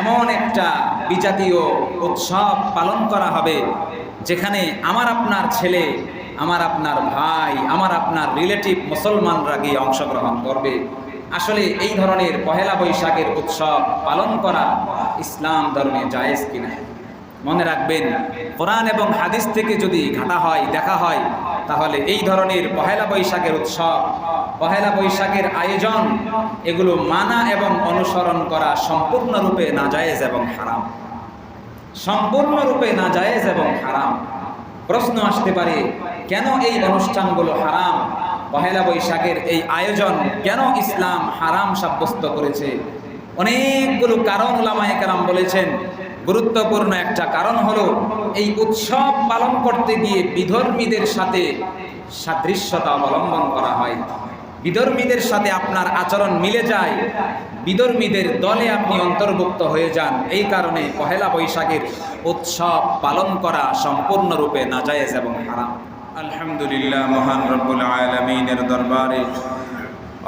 এমন একটা বিজাতীয় উৎসব পালন করা হবে, যেখানে আমার আপনার ছেলে, আমার আপনার ভাই, আমার আপনার রিলেটিভ মুসলমানরা গিয়ে অংশগ্রহণ করবে। আসলে এই ধরনের পহেলা বৈশাখের উৎসব পালন করা ইসলাম ধর্মে জায়েজ কিনা? মনে রাখবেন, কোরআন এবং হাদিস থেকে যদি ঘাটা হয়, দেখা হয় তাহলে এই ধরনের পহেলা বৈশাখের উৎসব, পহেলা বৈশাখের আয়োজন, এগুলো মানা এবং অনুসরণ করা সম্পূর্ণরূপে নাজায়েজ এবং হারাম। সম্পূর্ণরূপে নাজায়েজ এবং হারাম। প্রশ্ন আসতে পারে, কেন এই অনুষ্ঠানগুলো হারাম? পহেলা বৈশাখের এই আয়োজন কেন ইসলাম হারাম সাব্যস্ত করেছে? অনেকগুলো কারণ ওলামায়ে কারাম বলেছেন গুরুত্বপূর্ণ একটা কারণ হলো এই উৎসব পালন করতে গিয়ে বিধর্মীদের সাথে সাদৃশ্যতা অবলম্বন করা হয়। বিধর্মীদের সাথে আপনার আচরণ মিলে যায়। বিধর্মীদের দলে আপনি অন্তর্ভুক্ত হয়ে যান। এই কারণে পহেলা বৈশাখের উৎসব পালন করা সম্পূর্ণরূপে নাজায়েজ এবং হারাম। আলহামদুলিল্লাহ, মহান রব্বুল আলমিনের দরবারে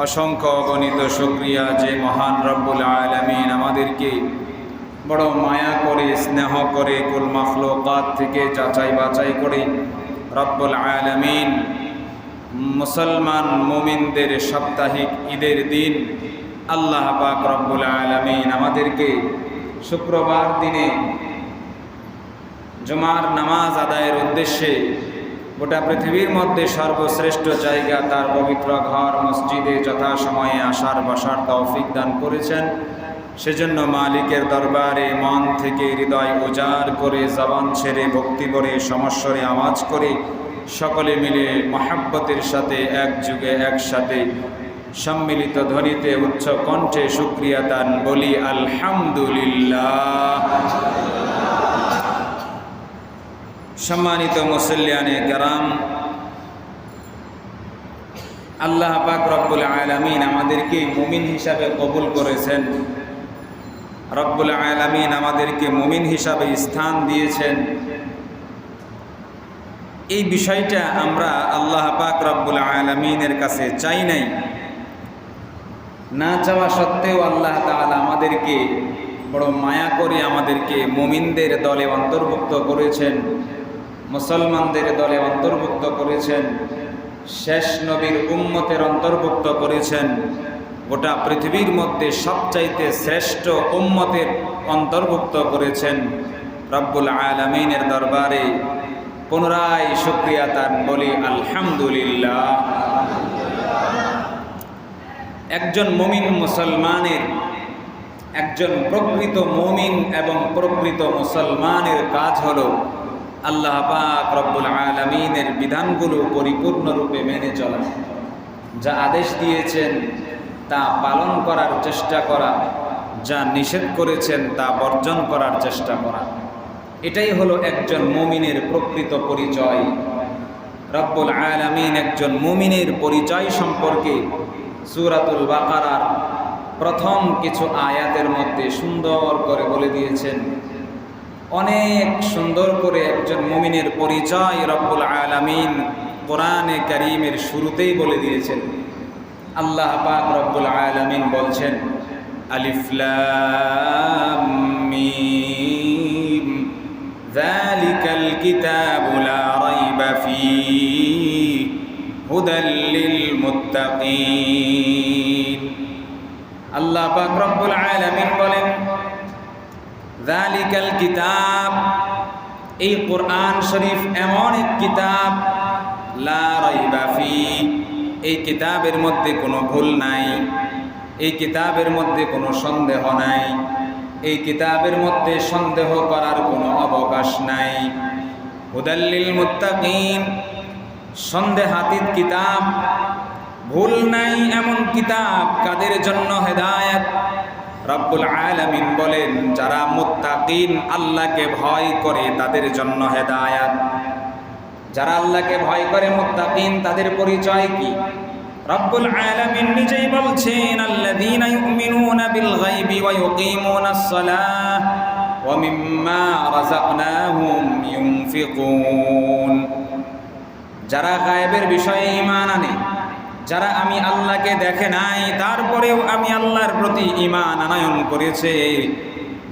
অসংখ্য অগণিত শুক্রিয়া যে মহান রব্বুল আলমিন আমাদেরকে বড় মায়া করে, স্নেহ করে, কুল মাখলুকাত থেকে যাচাই বাছাই করে রব্বুল আলমিন মুসলমান মুমিনদের সাপ্তাহিক ঈদের দিন আল্লাহ পাক রব্বুল আলমিন আমাদেরকে শুক্রবার দিনে জুমার নামাজ আদায়ের উদ্দেশ্যে গোটা পৃথিবীর মধ্যে সর্বশ্রেষ্ঠ জায়গা, তার পবিত্র ঘর, মসজিদে যথাসময়ে আসার বসার তৌফিক দান করেছেন। সেজন্য মালিকের দরবারে মন থেকে হৃদয় উজাড় করে, জবান ছেড়ে, ভক্তি করে, সমস্বরে আওয়াজ করে সকলে মিলে মহাব্বতের সাথে এক যুগে একসাথে সম্মিলিত ধ্বনিতে, উচ্চ কণ্ঠে সুক্রিয়া দান বলি, আলহামদুলিল্লাহ। সম্মানিত মুসল্লিয়ানে কারাম, আল্লাহ পাক রব্বুল আলমিন আমাদেরকে মুমিন হিসাবে কবুল করেছেন। রব্বুল আলমিন আমাদেরকে মুমিন হিসাবে স্থান দিয়েছেন। এই বিষয়টা আমরা আল্লাহ পাক রব্বুল আলমিনের কাছে চাই নাই। না চাওয়া সত্ত্বেও আল্লাহ তাআলা আমাদেরকে বড় মায়া করে আমাদেরকে মুমিনদের দলে অন্তর্ভুক্ত করেছেন, মুসলমানদের দলে অন্তর্ভুক্ত করেছেন, শেষ নবীর উম্মতের অন্তর্ভুক্ত করেছেন। গোটা পৃথিবীর মধ্যে সবচাইতে শ্রেষ্ঠ উম্মতের অন্তর্ভুক্ত করেছেন রব্বুল আলমিনের দরবারে। পুনরায় শুক্রিয়া তার বলি, আলহামদুলিল্লাহ। একজন মমিন মুসলমানের, একজন প্রকৃত মমিন এবং প্রকৃত মুসলমানের কাজ হল আল্লাহ পাক রব্বুল আলমিনের বিধানগুলো পরিপূর্ণরূপে মেনে চলা। যা আদেশ দিয়েছেন তা পালন করার চেষ্টা করা, যা নিষেধ করেছেন তা বর্জন করার চেষ্টা করা। এটাই হলো একজন মুমিনের প্রকৃত পরিচয়। রব্বুল আলমিন একজন মুমিনের পরিচয় সম্পর্কে সুরাতুল বাকারার প্রথম কিছু আয়াতের মধ্যে সুন্দর করে বলে দিয়েছেন, অনেক সুন্দর করে একজন মুমিনের পরিচয় রব্বুল আলমিন কোরআনে করিমের শুরুতেই বলে দিয়েছেন। আল্লাহ পাক রব্বুল আলমিন বলছেন আলিফলাম ذلك الكتاب لا ريب فيه هدى للمتقين আল্লাহ পাক রব্বুল আলামিন বলেন যালিকাল কিতাব এই কোরআন শরীফ এমন এক কিতাব লা রাইবা ফি এই কিতাবের মধ্যে কোনো ভুল নাই, এই কিতাবের মধ্যে কোনো সন্দেহ নাই, এই কিতাবের মধ্যে সন্দেহ করার কোনো অবকাশ নাই। হুদাল্লিল মুত্তাকিন, সন্দেহাতীত কিতাব, ভুল নাই এমন কিতাব কাদের জন্য হেদায়ত? রব্বুল আলামিন বলেন, যারা মুত্তাকিন, আল্লাহকে ভয় করে তাদের জন্য হেদায়াত। যারা আল্লাহকে ভয় করে মুত্তাকিন তাদের পরিচয় কি? রব্বুল আলামিন নিজেই বলছেন আল্লাযীনা ইউমিনুনা বিল গায়বি ওয়া ইউকিমুনাস সালাহ ওয়া মিম্মা রাযাকনাহুম ইউনফিকুন। যারা গায়েবের বিষয়ে ঈমান আনে যারা আমি আল্লাহকে দেখে নাই তারপরেও আমি আল্লাহর প্রতি ঈমান আনায়ন করেছে।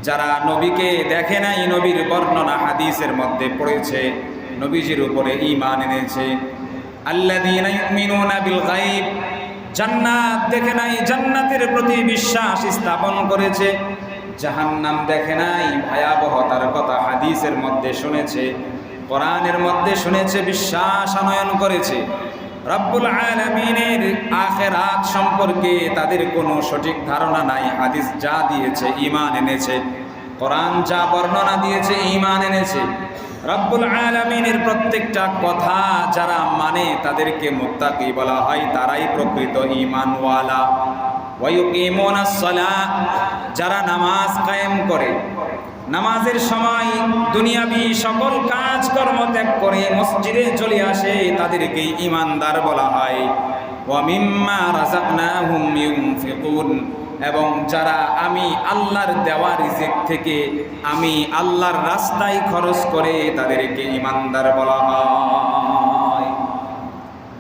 যারা নবীকে দেখে নাই নবীর বর্ণনা হাদিসের মধ্যে পড়েছে। নবীজির উপরে ঈমান এনেছে। জান্নাত দেখে নাই, জান্নাতের প্রতি বিশ্বাস স্থাপন করেছে। জাহান্নাম দেখে নাই, ভয়াবহতার কথা হাদিসের মধ্যে শুনেছে, কোরআনের মধ্যে শুনেছে বিশ্বাস আনয়ন করেছে। রব্বুল আলমিনের আখেরাত সম্পর্কে তাদের কোনো সঠিক ধারণা নাই। হাদিস যা দিয়েছে ইমান এনেছে। কোরআন যা বর্ণনা দিয়েছে ইমান এনেছে। রব্বুল আলমিনের প্রত্যেকটা কথা যারা মানে তাদেরকে মুত্তাকি বলা হয়, তারাই প্রকৃত ইমানওয়ালা যারা নামাজ কায়েম করে, নামাজের সময় দুনিয়াবি সকল কাজকর্ম ত্যাগ করে মসজিদে চলে আসে তাদেরকে ইমানদার বলা হয়। ওয়ামিম্মা রাযাকনাহুম ইউনফিকুন এবং যারা আমি আল্লাহর দেওয়া রিজিক থেকে আমি আল্লাহর রাস্তায় খরচ করে তাদেরকে ইমানদার বলা হয়।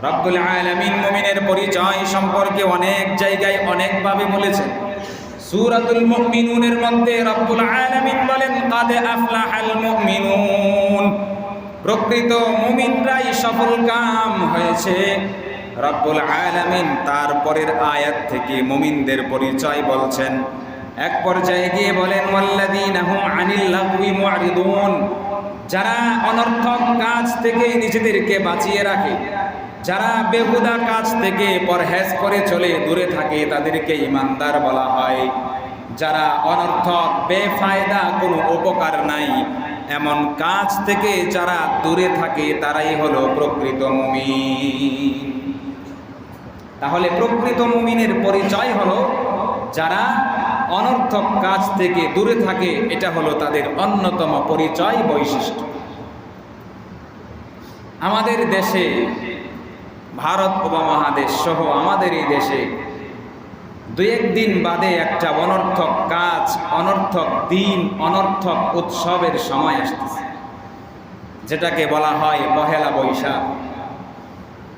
রব্বুল আলামিন মুমিনের পরিচয় সম্পর্কে অনেক জায়গায় অনেকভাবে বলেছেন। সূরাতুল মুমিনুনের মধ্যে রব্বুল আলামিন বলেন, কাদ আফলাহাল মুমিনুন। প্রকৃত মুমিনরাই সফল কাম হয়েছে। রব্বুল আলামিন তারপরের আয়াত থেকে মুমিনদের পরিচয় বলছেন। এক পর্যায়ে গিয়ে বলেন যারা অনর্থক কাজ থেকে নিজেদেরকে বাঁচিয়ে রাখে, যারা বেহুদা কাজ থেকে পরহেজ করে চলে দূরে থাকে, তাদেরকে ইমানদার বলা হয়। যারা অনর্থক, বেফায়দা, কোনো উপকার নাই, এমন কাজ থেকে যারা দূরে থাকে, তারাই হলো প্রকৃত মুমিন। তাহলে প্রকৃত মুমিনের পরিচয় হলো যারা অনর্থক কাজ থেকে দূরে থাকে, এটা হলো তাদের অন্যতম পরিচয় বৈশিষ্ট্য। আমাদের দেশে, ভারত উপমহাদেশ সহ আমাদের এই দেশে দুই একদিন বাদে একটা অনর্থক কাজ, অনর্থক দিন, অনর্থক উৎসবের সময় আসতেছে, যেটাকে বলা হয় পহেলা বৈশাখ।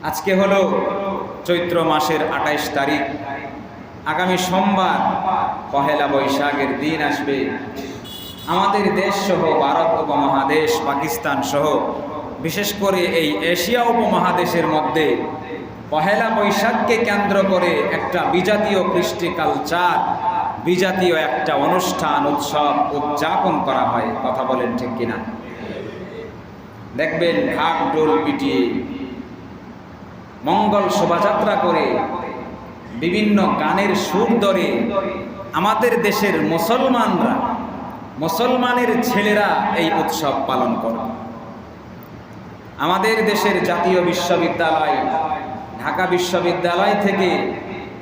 আজকে হলো চৈত্র মাসের আঠাইশ তারিখ। আগামী সোমবার, পহেলা বৈশাখের দিন আসবে। আমাদের দেশ সহ ভারত উপমহাদেশ, পাকিস্তান সহ, বিশেষ করে এই এশিয়া উপমহাদেশের মধ্যে পহেলা বৈশাখকে কেন্দ্র করে একটা বিজাতীয় কৃষ্টি কালচার, বিজাতীয় একটা অনুষ্ঠান, উৎসব উদযাপন করা হয়। কথা বলেন ঠিক কিনা? দেখবেন ঢাক ডোল পিটিয়ে মঙ্গল শোভাযাত্রা করে বিভিন্ন গানের সুর ধরে আমাদের দেশের মুসলমানরা, মুসলমানের ছেলেরা এই উৎসব পালন করে। আমাদের দেশের জাতীয় বিশ্ববিদ্যালয়, ঢাকা বিশ্ববিদ্যালয় থেকে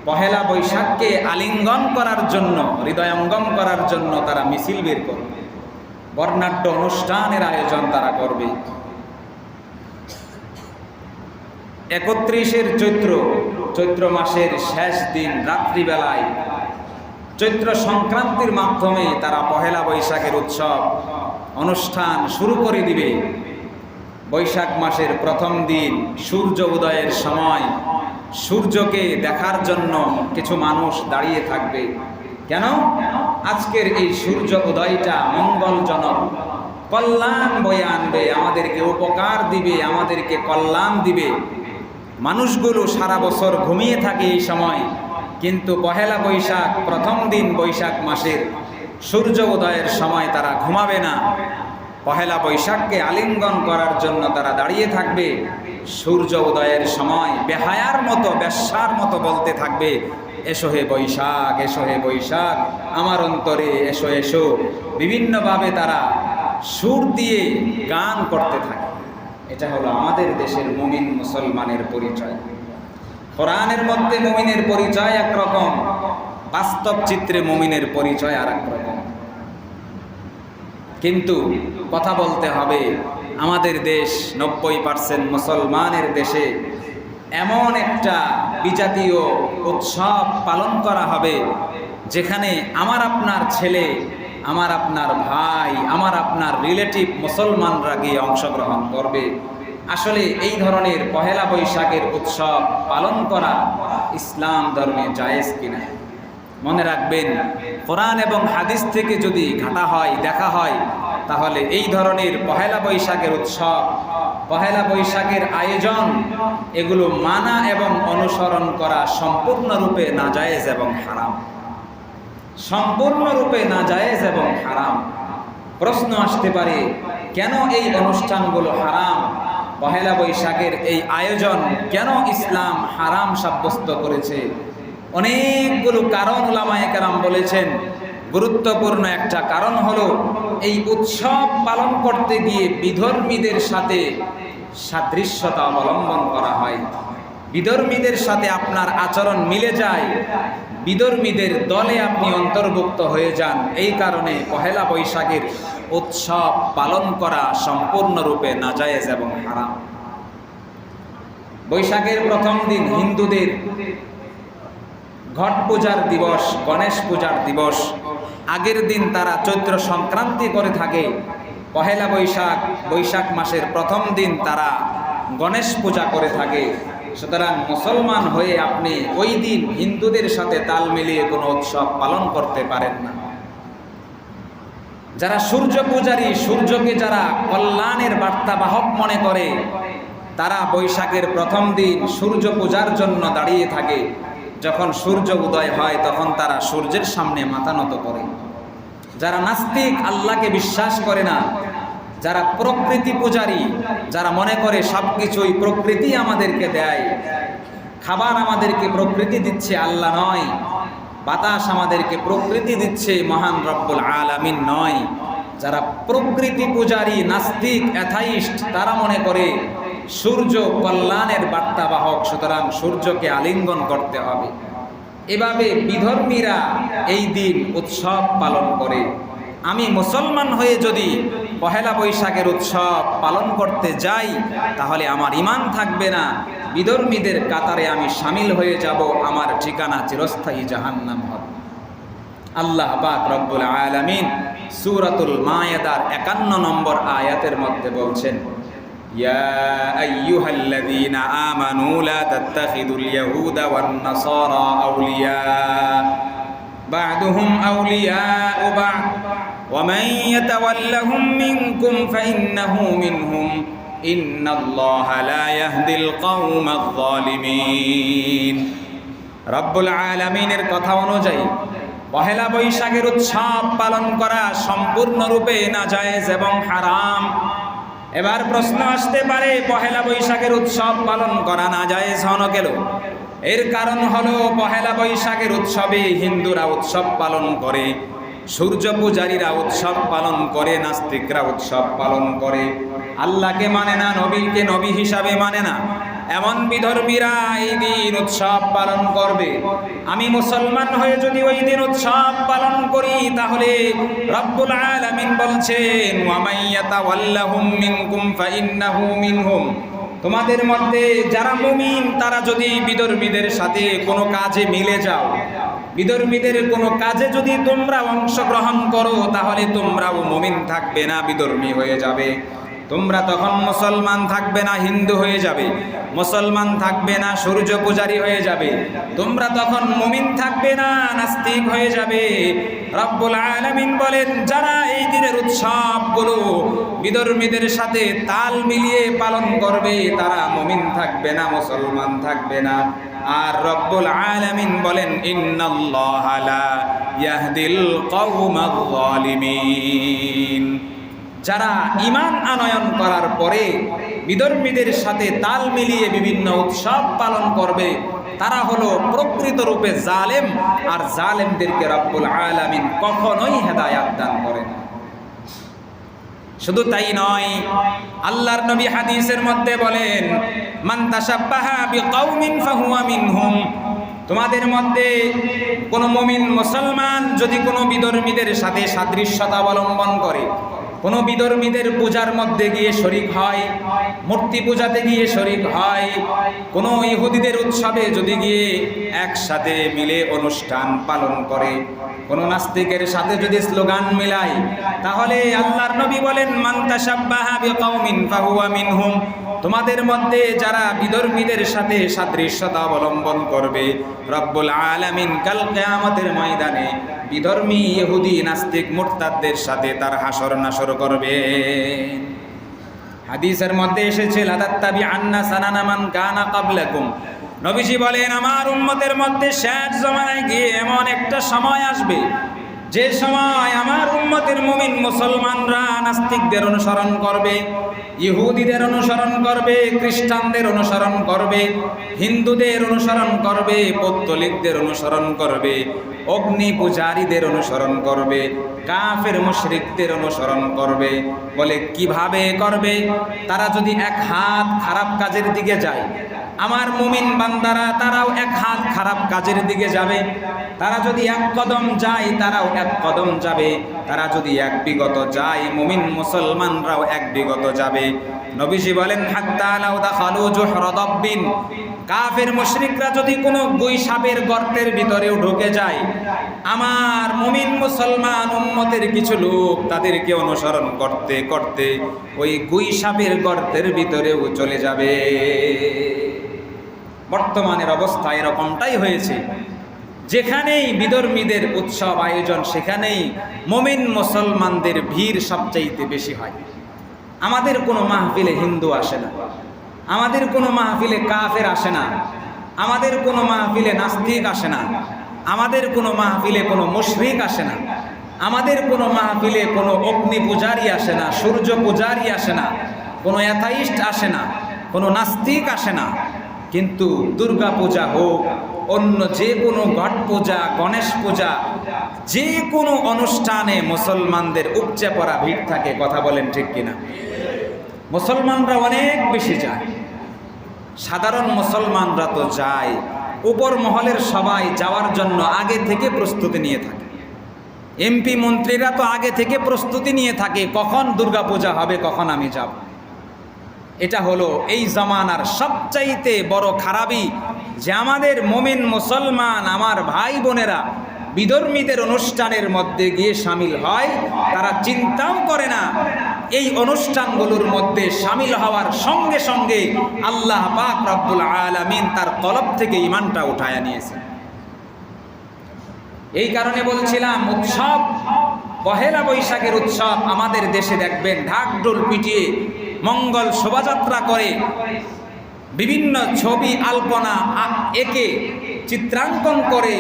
পহেলা বৈশাখকে আলিঙ্গন করার জন্য, হৃদয়ঙ্গম করার জন্য তারা মিছিল বের করবে। বর্ণাঢ্য অনুষ্ঠানের আয়োজন তারা করবে। একত্রিশের চৈত্র চৈত্র মাসের শেষ দিন রাত্রিবেলায়। চৈত্র সংক্রান্তির মাধ্যমে তারা পহেলা বৈশাখের উৎসব, অনুষ্ঠান শুরু করে দিবে। বৈশাখ মাসের প্রথম দিন, সূর্য উদয়ের সময়। সূর্যকে দেখার জন্য কিছু মানুষ দাঁড়িয়ে থাকবে। কেন? আজকের এই সূর্য উদয়টা মঙ্গলজনক। কল্যাণ বয়ে আনবে, আমাদেরকে উপকার দিবে, আমাদেরকে কল্যাণ দিবে। মানুষগুলো সারা বছর ঘুমিয়ে থাকে এই সময়। কিন্তু পহেলা বৈশাখ প্রথম দিন বৈশাখ মাসের সূর্য উদয়ের সময় তারা ঘুমাবে না। পহেলা বৈশাখকে আলিঙ্গন করার জন্য তারা দাঁড়িয়ে থাকবে। সূর্য উদয়ের সময় বেহায়ার মতো, বেশ্যার মতো বলতে থাকবে, এসো হে বৈশাখ, এসো হে বৈশাখ, আমার অন্তরে এসো এসো। বিভিন্নভাবে তারা সুর দিয়ে গান করতে থাকে। এটা হলো আমাদের দেশের মুমিন মুসলমানের পরিচয়। কোরআনের মধ্যে মুমিনের পরিচয় একরকম, বাস্তব চিত্রে মুমিনের পরিচয় আর একরকম কিন্তু কথা বলতে হবে, আমাদের দেশ নব্বই পার্সেন্ট মুসলমানের দেশে এমন একটা বিজাতীয় উৎসব পালন করা হবে, যেখানে আমার আপনার ছেলে আমার আপনার ভাই, আমার আপনার রিলেটিভ মুসলমানরা গিয়ে অংশগ্রহণ করবে। আসলে এই ধরনের পহেলা বৈশাখের উৎসব পালন করা ইসলাম ধর্মে জায়েজ কিনা? মনে রাখবেন, কোরআন এবং হাদিস থেকে যদি ঘাটা হয়, দেখা হয়, তাহলে এই ধরনের পহেলা বৈশাখের উৎসব, পহেলা বৈশাখের আয়োজন, এগুলো মানা এবং অনুসরণ করা সম্পূর্ণরূপে নাজায়েজ এবং হারাম। সম্পূর্ণরূপে নাজায়েজ এবং হারাম। প্রশ্ন আসতে পারে, কেন এই অনুষ্ঠানগুলো হারাম? পহেলা বৈশাখের এই আয়োজন কেন ইসলাম হারাম সাব্যস্ত করেছে? অনেকগুলো কারণ ওলামায়ে কেরাম বলেছেন। গুরুত্বপূর্ণ একটা কারণ হলো, এই উৎসব পালন করতে গিয়ে বিধর্মীদের সাথে সাদৃশ্যতা অবলম্বন করা হয়। বিধর্মীদের সাথে আপনার আচরণ মিলে যায়। বিধর্মীদের দলে আপনি অন্তর্ভুক্ত হয়ে যান। এই কারণে পহেলা বৈশাখের উৎসব পালন করা সম্পূর্ণরূপে নাজায়েজ এবং হারাম। বৈশাখের প্রথম দিন হিন্দুদের ঘট পূজার দিবস, গণেশ পূজার দিবস। আগের দিন তারা চৈত্র সংক্রান্তি করে থাকে। পহেলা বৈশাখ বৈশাখ মাসের প্রথম দিন তারা গণেশ পূজা করে থাকে। সুতরাং মুসলমান হয়ে আপনি ওই দিন হিন্দুদের সাথে তাল মিলিয়ে কোনো উৎসব পালন করতে পারেন না। যারা সূর্য পূজারী, সূর্যকে যারা কল্যাণের বার্তাবাহক মনে করে, তারা বৈশাখের প্রথম দিন সূর্য পূজার জন্য দাঁড়িয়ে থাকে। যখন সূর্য উদয় হয়, তখন তারা সূর্যের সামনে মাথা নত করে। যারা নাস্তিক, আল্লাহকে বিশ্বাস করে না যারা প্রকৃতি পূজারী, যারা মনে করে সব কিছুই প্রকৃতি আমাদেরকে দেয়, খাবার আমাদেরকে প্রকৃতি দিচ্ছে, আল্লাহ নয়। বাতাস আমাদেরকে প্রকৃতি দিচ্ছে, মহান রব্বুল আলামিন নয়। যারা প্রকৃতি পূজারী, নাস্তিক, অ্যাথাইস্ট, তারা মনে করে সূর্য কল্যাণের বার্তাবাহক, সুতরাং সূর্যকে আলিঙ্গন করতে হবে। এভাবে বিধর্মীরা এই দিন উৎসব পালন করে। আমি মুসলমান হয়ে যদি পহেলা বৈশাখের উৎসব পালন করতে যাই তাহলে আমার ইমান থাকবে না বিধর্মীদের কাতারে আমি সামিল হয়ে যাব আমার ঠিকানা চিরস্থায়ী জাহান্নাম হবে আল্লাহ পাক রব্বুল আলামিন সূরাতুল মায়েদার একান্ন নম্বর আয়াতের মধ্যে বলছেন يا أيها الذين آمنوا لا تتخذوا اليهود والنصارى أولياء بعضهم أولياء بعض ومن يتولهم منكم فإنه منهم إن الله لا يهدي القوم الظالمين رب العالمين কথা অনুযায়ী পহেলা বৈশাখের উৎসব পালন করা সম্পূর্ণরূপে নাজায়েজ এবং হারাম এবার প্রশ্ন আসতে পারে পহেলা বৈশাখের উৎসব পালন করা না যায় হন গেল এর কারণ হলো পহেলা বৈশাখের উৎসবে হিন্দুরা উৎসব পালন করে, সূর্য পূজারীরা উৎসব পালন করে, নাস্তিকরা উৎসব পালন করে। আল্লাহকে মানে না, নবীকে নবী হিসাবে মানে না। এমন বিধর্মীরা এই দিন উৎসব পালন করবে। আমি মুসলমান হয়ে যদি ওই দিন উৎসব পালন করি, তাহলে রব্বুল আলামিন বলছেন ওয়ামাইয়াতাওয়াল্লাহুম মিনকুম ফাইন্নাহু মিনহুম। তোমাদের মধ্যে যারা মুমিন, তারা যদি বিদর্মীদের সাথে কোনো কাজে মিলে যাও, বিদর্মীদের কোনো কাজে যদি তোমরা অংশগ্রহণ করো, তাহলে তোমরাও মুমিন থাকবে না, বিদর্মী হয়ে যাবে। তোমরা তখন মুসলমান থাকবে না, হিন্দু হয়ে যাবে। মুসলমান থাকবে না, সূর্য পূজারী হয়ে যাবে। তোমরা তখন মুমিন থাকবে না, নাস্তিক হয়ে যাবে। রব্বুল আলামিন বলেন, যারা এই দিনের উৎসবগুলো বিধর্মীদের সাথে তাল মিলিয়ে পালন করবে, তারা মুমিন থাকবে না, মুসলমান থাকবে না। আর রব্বুল আলামিন বলেন, ইন্নাল্লাহা ইয়াহদিল কওমাল জালিমিন যারা ইমান আনয়ন করার পরে বিধর্মীদের সাথে তাল মিলিয়ে বিভিন্ন উৎসব পালন করবে, তারা হলো প্রকৃত রূপে জালেম আর জালেমদেরকে রব্বুল আলামিন কখনোই হেদায়াত দান করেন শুধু তাই নয়, আল্লাহর নবী হাদিসের মধ্যে বলেন, মান তাশাব্বাহা বিকাউমিন ফাহুয়া মিনহুম। তোমাদের মধ্যে কোনো মুমিন মুসলমান যদি কোনো বিধর্মীদের সাথে সাদৃশ্যতা অবলম্বন করে কোনো বিধর্মীদের পূজার মধ্যে গিয়ে শরিক হয়, মূর্তি পূজাতে গিয়ে শরিক হয়, কোনো ইহুদিদের উৎসবে যদি গিয়ে একসাথে মিলে অনুষ্ঠান পালন করে, কোনো নাস্তিকের সাথে যদি স্লোগান মিলায়, তাহলে আল্লাহর নবী বলেন, মান তাশাব্বাহা বিকাউমিন ফাহুয়া মিনহুম। তোমাদের মধ্যে যারা বিধর্মীদের সাথে সাদৃশ্যতা অবলম্বন করবে, রব্বুল আলামিন কাল কিয়ামতের ময়দানে বিধর্মী ইহুদি নাস্তিক মুরতাদদের সাথে তার হাসর নাসর করবে। হাদিসের মধ্যে এসেছে লাদাত্তাবি আন্না সানানামান কানা কাবলাকুম নবীজি বলেন, আমার উম্মতের মধ্যে শেষ জমানায় গিয়ে এমন একটা সময় আসবে যে সময় আমার উম্মতের মুমিন মুসলমানরা নাস্তিকদের অনুসরণ করবে, ইহুদিদের অনুসরণ করবে, খ্রিস্টানদের অনুসরণ করবে, হিন্দুদের অনুসরণ করবে, পৌত্তলিকদের অনুসরণ করবে, অগ্নি পূজারীদের অনুসরণ করবে, কাফের মুশরিকদের অনুসরণ করবে। বলে কীভাবে করবে? তারা যদি এক হাত খারাপ কাজের দিকে যায় আমার মুমিন বান্দারা, তারাও এক হাত খারাপ কাজের দিকে যাবে। তারা যদি এক কদম যায়, তারাও এক কদম যাবে। তারা যদি এক বিগত যায়, মুমিন মুসলমানরাও এক বিগত যাবে। নবীজি বলেন, হাত্তা লাউ দাখালু জুহরাদাব্বিন কাফের মুশরিকরা যদি কোনো গুই সাপের গর্তের ভিতরেও ঢুকে যায়, আমার মুমিন মুসলমান উম্মতের কিছু লোক তাদেরকে অনুসরণ করতে করতে ওই গুই সাপের গর্তের ভিতরেও চলে যাবে। বর্তমানের অবস্থা এরকমটাই হয়েছে। যেখানেই বিধর্মীদের উৎসব আয়োজন, সেখানেই মমিন মুসলমানদের ভিড় সবচাইতে বেশি হয়। আমাদের কোনো মাহফিলে হিন্দু আসে না। আমাদের কোনো মাহফিলে কাফের আসে না। আমাদের কোনো মাহফিলে নাস্তিক আসে না। আমাদের কোনো মাহফিলে কোনো মুশরিক আসে না। আমাদের কোনো মাহফিলে কোনো অগ্নি পূজারি আসে না, সূর্য পূজারি আসে না। কোনো অ্যাথাইস্ট আসে না। কোনো নাস্তিক আসে না। কিন্তু দুর্গা পূজা হোক, অন্য যে কোনো ঘট পূজা, গণেশ পূজা, যে কোনো অনুষ্ঠানে মুসলমানদের উপচে পড়া ভিড় থাকে, কথা বলেন ঠিক কিনা? মুসলমানরা অনেক বেশি যায়। সাধারণ মুসলমানরা তো যায়। উপর মহলের সবাই যাওয়ার জন্য আগে থেকে প্রস্তুতি নিয়ে থাকে। এমপি মন্ত্রীরা তো আগে থেকে প্রস্তুতি নিয়ে থাকে, কখন দুর্গাপূজা হবে, কখন আমি যাব। এটা হলো এই জামানার সবচাইতে বড় খারাপই যে আমাদের মোমিন মুসলমান, আমার ভাই বোনেরা বিধর্মীদের অনুষ্ঠানের মধ্যে গিয়ে সামিল হয়, তারা চিন্তাও করে না এই অনুষ্ঠানগুলোর মধ্যে সামিল হওয়ার সঙ্গে সঙ্গে আল্লাহ পাক রব্বুল আলামিন তার কলব থেকে ইমানটা উঠায় নিয়েছে এই কারণে বলছিলাম, উৎসব, পহেলা বৈশাখের উৎসব আমাদের দেশে দেখবেন ঢাকঢোল পিটিয়ে মঙ্গল শোভাযাত্রা করে বিভিন্ন ছবি, আলপনা একে চিত্রাঙ্কন করে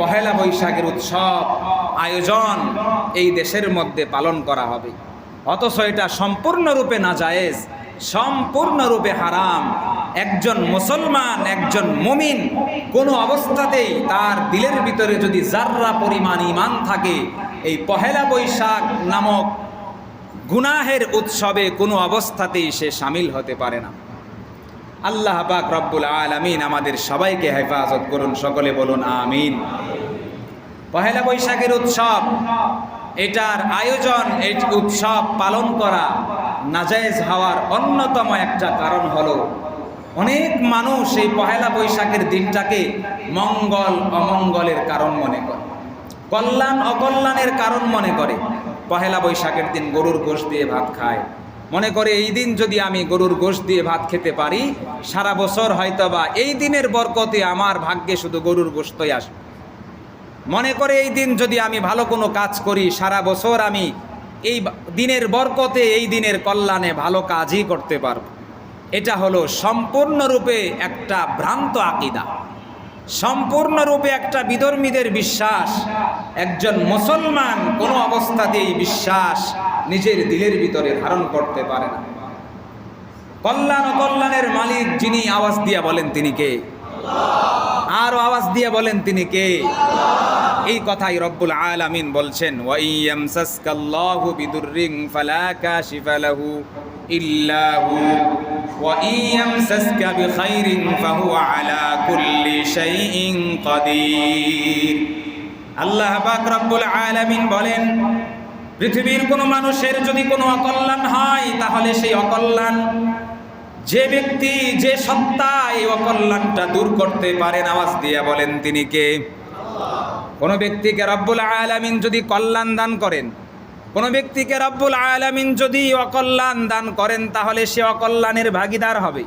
পহেলা বৈশাখের উৎসব আয়োজন এই দেশের মধ্যে পালন করা হবে। অথচ এটা সম্পূর্ণরূপে না নাজায়েজ, সম্পূর্ণরূপে হারাম। একজন মুসলমান, একজন মুমিন কোনো অবস্থাতেই তার দিলের ভিতরে যদি জাররা পরিমাণ ইমান থাকে, এই পহেলা বৈশাখ নামক গুনাহের উৎসবে কোনো অবস্থাতেই সে সামিল হতে পারে না। আল্লাহ পাক রব্বুল আলামিন আমাদের সবাইকে হেফাজত করুন, সকলে বলুন আমিন। পহেলা বৈশাখের উৎসব, এটার আয়োজন, এই উৎসব পালন করা নাজায়েজ হওয়ার অন্যতম একটা কারণ হলো, অনেক মানুষ এই পহেলা বৈশাখের দিনটাকে মঙ্গল অমঙ্গলের কারণ মনে করে, কল্যাণ অকল্যাণের কারণ মনে করে। পহেলা বৈশাখের দিন গরুর গোশ দিয়ে ভাত খায়। মনে করে এই দিন যদি আমি গরুর গোশ দিয়ে ভাত খেতে পারি, সারা বছর হয়তোবা এই দিনের বরকতে আমার ভাগ্যে শুধু গরুর গোশতই আসবে মনে করে এই দিন যদি আমি ভালো কোনো কাজ করি, সারা বছর আমি এই দিনের বরকতে এই দিনের কল্যাণে ভালো কাজই করতে পারব। এটা হলো সম্পূর্ণরূপে একটা ভ্রান্ত আকিদা। সম্পূর্ণরূপে একটা বিধর্মীদের বিশ্বাস। একজন মুসলমান কোনো অবস্থাতেই বিশ্বাস নিজের দিলের ভিতরে ধারণ করতে পারে না। কল্যাণ কল্যাণের মালিক যিনি আওয়াজ দিয়া বলেন তিনি কে? আরও আওয়াজ দিয়ে বলেন তিনি কে? এই কথাই রব্বুল আলামিন বলছেন ওয়াইয়াম সাসকাল্লাহু বিদুররিং ফালা কাশিফা লাহু ইল্লা হু ওয়াইয়াম সাসকা বিখাইরিন ফাহুয়া আলা কুল্লি শাইইন কাদির। আল্লাহ পাক রব্বুল আলামিন বলেন, পৃথিবীর কোনো মানুষের যদি কোনো অকল্যাণ হয়, তাহলে সেই অকল্যাণ যে ব্যক্তি, যে সত্তা এই অকল্যাণটা দূর করতে পারেন আওয়াজ দিয়া বলেন তিনি কে? কোন ব্যক্তিকে রব্বুল আলামিন যদি কল্যাণ দান করেন কোনো ব্যক্তিকে রব্বুল আলামিন যদি অকল্যাণ দান করেন, তাহলে সে অকল্যাণের ভাগিদার হবে।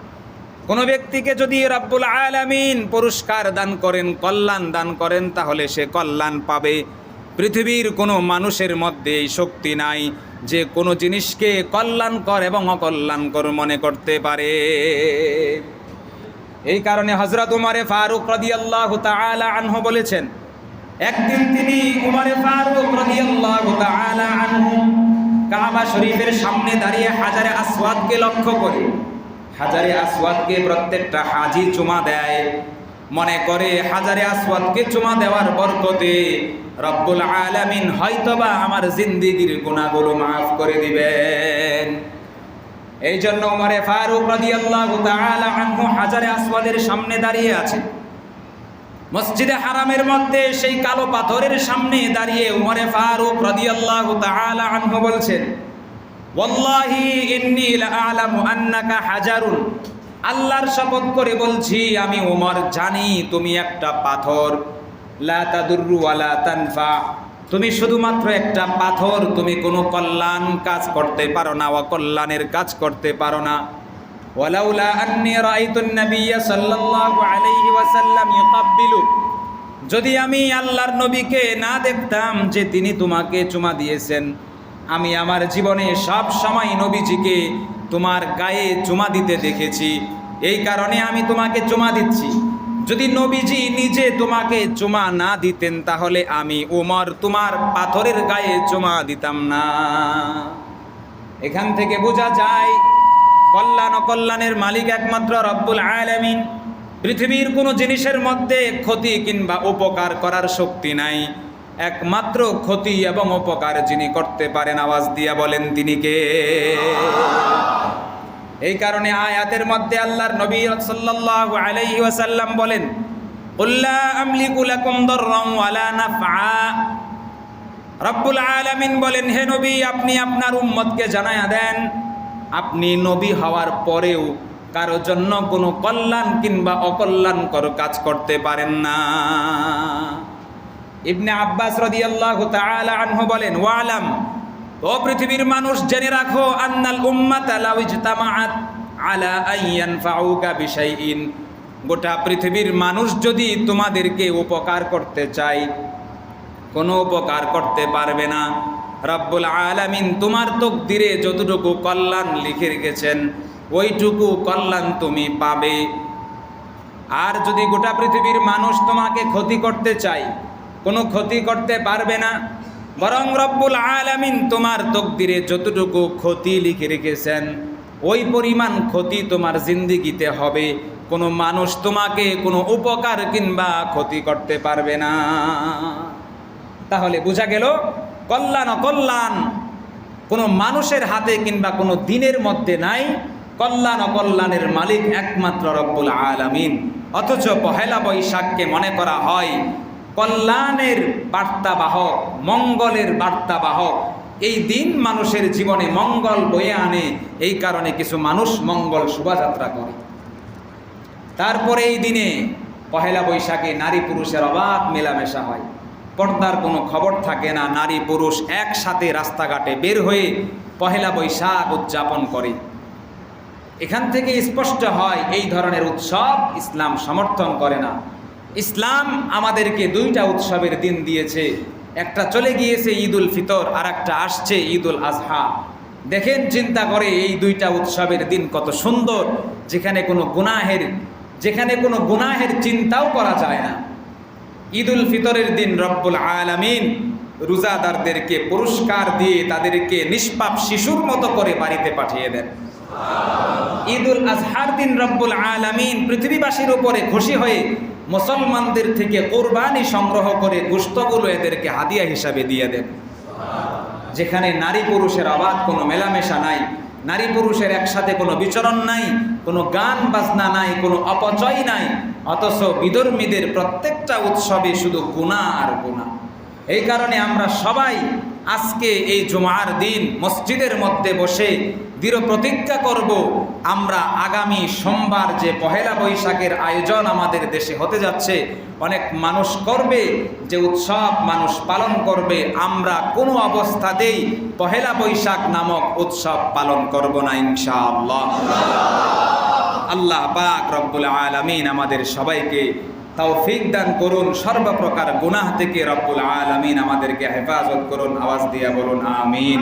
কোনো ব্যক্তিকে যদি রব্বুল আলামিন পুরস্কার দান করেন, কল্যাণ দান করেন, তাহলে সে কল্যাণ পাবে। পৃথিবীর কোনো মানুষের মধ্যে এই শক্তি নাই যে কোনো জিনিসকে কল্যাণকর এবং অকল্যাণকর মনে করতে পারে। এই কারণে হজরত উমারে ফারুক রাদিয়াল্লাহু তাআলা আনহু বলেছেন একদিন তিনি উমারে ফারুক রাদিয়াল্লাহু তাআলা আনহু কাবা শরীফের সামনে দাঁড়িয়ে হাজারে আসওয়াদকে লক্ষ্য করে। হাজারে আসওয়াদকে প্রত্যেকটা হাজি চুমা দেয়। মনে করে হাজারে আসওয়াদকে চুমা দেওয়ার বরকতে রব্বুল আলামিন হয়তোবা আমার জিন্দিগির গুনাহগুলো মাফ করে দিবেন। এই জন্য উমরে ফারুক রাদিয়াল্লাহু তাআলা আনহু হাজারে আসওয়াদের সামনে দাঁড়িয়ে আছেন। মসজিদে হারামের মধ্যে সেই কালো পাথরের সামনে দাঁড়িয়ে উমরে ফারুক রাদিয়াল্লাহু তাআলা আনহু বলছেন, ওয়াল্লাহি ইন্নী লাআলামু আন্নাকা হাজারুন। আল্লাহর শপথ করে বলছি, আমি উমর, জানি তুমি একটা পাথর। লা তাদুররু ওয়ালা তানফা। তুমি শুধুমাত্র একটা পাথর, তুমি কোনো কল্যাণ কাজ করতে পারো না, অকল্যাণের কাজ করতে পারো না। ওয়ালাউলা আন্নী রাআইতুন নাবিয়্য সাল্লাল্লাহু আলাইহি ওয়াসাল্লাম ইউকাব্বিলু। যদি আমি আল্লাহর নবীকে না দেখতাম যে তিনি তোমাকে চুমা দিয়েছেন, আমি আমার জীবনে সব সময় নবীজিকে তোমার গায়ে চুমা দিতে দেখেছি। এই কারণে আমি তোমাকে চুমা দিচ্ছি। যদি নবীজি নিজে তোমাকে চুমা না দিতেন, তাহলে আমি উমর তোমার পাথরের গায়ে চুমা দিতাম না। এখান থেকে বোঝা যায় কল্যাণ অকল্যাণের মালিক একমাত্র রব্বুল আলামিন। পৃথিবীর কোনো জিনিসের মধ্যে ক্ষতি কিংবা উপকার করার শক্তি নাই। একমাত্র ক্ষতি এবং উপকার যিনি করতে পারেন, আওয়াজ দিয়া বলেন, তিনি কে? এই কারণে আয়াতের মধ্যে আল্লাহর নবী সাল্লাল্লাহু আলাইহি ওয়াসাল্লাম বলেন কুল্লা আমলিকু লাকুম দাররান ওয়ালা নাফআ। রব্বুল আলামিন বলেন, হে নবী, আপনি আপনার উম্মতকে জানায়া দেন আপনি নবী হওয়ার পরেও কারও জন্য কোনো কল্যাণ কিংবা অকল্যাণকর কাজ করতে পারেন না। ইবনে আব্বাস রাদিয়াল্লাহু তাআলা আনহু বলেন, ওয়ালাম, ও পৃথিবীর মানুষ, জেনে রাখো, আন্নাল উম্মাতা লাউ আলা আন ইয়ানফাউকা বিশাইইন। গোটা পৃথিবীর মানুষ যদি তোমাদেরকে উপকার করতে চায়, কোনো উপকার করতে পারবে না। রব্বুল আলামিন তোমার তকদিরে যতটুকু কল্যাণ লিখে রেখেছেন, ওইটুকু কল্যাণ তুমি পাবে। আর যদি গোটা পৃথিবীর মানুষ তোমাকে ক্ষতি করতে চায়, কোনো ক্ষতি করতে পারবে না। বরং রব্বুল আলামিন তোমার তকদিরে যতটুকু ক্ষতি লিখে রেখেছেন, ওই পরিমাণ ক্ষতি তোমার জিন্দিগিতে হবে। কোনো মানুষ তোমাকে কোনো উপকার কিংবা ক্ষতি করতে পারবে না। তাহলে বোঝা গেল কল্যাণ অকল্যাণ, কোনো মানুষের হাতে কিংবা কোনো দিনের মধ্যে নাই, কল্যাণ অকল্যাণের মালিক একমাত্র রব্বুল আলামিন। অথচ পহেলা বৈশাখকে মনে করা হয়, কল্যাণের বার্তাবাহক, মঙ্গলের বার্তাবাহক। এই দিন মানুষের জীবনে মঙ্গল বয়ে আনে, এই কারণে কিছু মানুষ মঙ্গল শোভাযাত্রা করে। তারপরে এই দিনে পহেলা বৈশাখে নারী পুরুষের অবাধ মেলামেশা হয়। পর্দার কোনো খবর থাকে না। নারী পুরুষ একসাথে রাস্তাঘাটে বের হয়ে পহেলা বৈশাখ উদযাপন করে। এখান থেকে স্পষ্ট হয়, এই ধরনের উৎসব ইসলাম সমর্থন করে না। ইসলাম আমাদেরকে দুইটা উৎসবের দিন দিয়েছে। একটা চলে গিয়েছে ঈদ উল ফিতর আর একটা আসছে ঈদ উল আজহা। দেখেন, চিন্তা করে এই দুইটা উৎসবের দিন কত সুন্দর, যেখানে কোনো গুনাহের, যেখানে কোনো গুনাহের চিন্তাও করা যায় না। ঈদ উল ফিতরের দিন রব্বুল আলামিন রোজাদারদেরকে পুরস্কার দিয়ে তাদেরকে নিষ্পাপ শিশুর মতো করে বাড়িতে পাঠিয়ে দেন। ঈদ উল আজহার দিন রব্বুল আলামিন পৃথিবীবাসীর উপরে খুশি হয়ে মুসলমানদের থেকে কোরবানি সংগ্রহ করে গোস্তগুলো এদেরকে হাদিয়া হিসাবে দিয়ে দেন। যেখানে নারী পুরুষের অবাধ কোনো মেলামেশা নাই, নারী পুরুষের একসাথে কোনো বিচরণ নাই, কোনো গান বাজনা নাই, কোনো অপচয় নাই অথচ বিধর্মীদের প্রত্যেকটা উৎসবে শুধু গুণা আর গুণা। এই কারণে আমরা সবাই আজকে এই জুমার দিন মসজিদের মধ্যে বসে দৃঢ় প্রতিজ্ঞা করব, আমরা আগামী সোমবার যে পহেলা বৈশাখের আয়োজন আমাদের দেশে হতে যাচ্ছে, অনেক মানুষ করবে, যে উৎসব মানুষ পালন করবে, আমরা কোনো অবস্থাতেই পহেলা বৈশাখ নামক উৎসব পালন করব না, ইনশাআল্লাহ। আল্লাহ পাক রব্বুল আলমিন আমাদের সবাইকে তৌফিক দান করুন। সর্বপ্রকার গুনাহ থেকে রব্বুল আলমিন আমাদেরকে হেফাজত করুন। আওয়াজ দিয়া বলুন, আমিন।